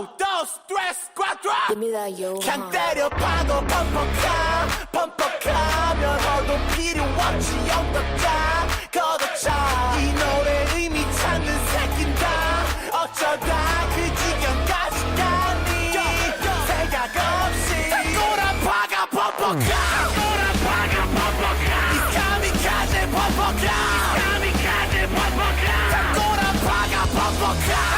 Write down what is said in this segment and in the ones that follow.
no stress quattro Give me that yo. 그냥 때려 파도 펌퍼카 펌퍼카면 어도 필요 없지 엉덕자 걷어차 이 노래 의미 찾는 새낀 다 어쩌다 그 지경까지 가니? 생각 없이. 꼬라파가 펌퍼카 꼬라파가 펌퍼카 이 카미카제 펌퍼카 카미카제 펌퍼카 꼬라파가 펌퍼카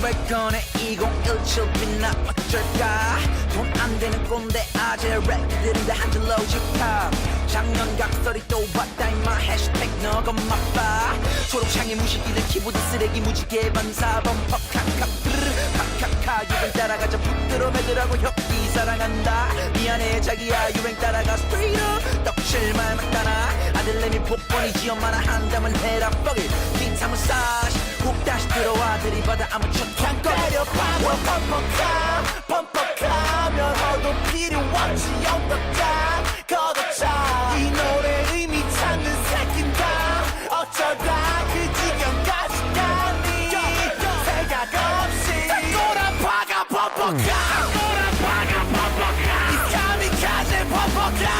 발 꺼내 2017 빛나 어쩔까? 돈 안 되는 꼰대 아재 랩들은 다 한줄로 집합 작년 각설이 또 왔다 임마. 해시태그 너건 맛봐. 초록창에 무시기들 키보드 쓰레기 무지개 반사 범퍼 카카 프르르 카카카 유행 따라가자 붙들어 매들하고 혁기 사랑한다. 미안해 자기야. 유행 따라가 스트레이트. 떡칠 말 맞다나. 아들내미 복권이 지 엄마나 한다면 해라 뻑일 긴3을 싸시 훅 다시 들이받아 아무튼 그냥 때려 파도 펌퍼카 펌퍼카면 어도 필요 없지 엉덕자. 걷어차. 이 노래 의미 찾는 새낀 다 어쩌다 그 지경까지 가니? 생각 없이. 꼬라 파가 펌퍼카 꼬라 파가 펌퍼카 이 카미카제 펌퍼카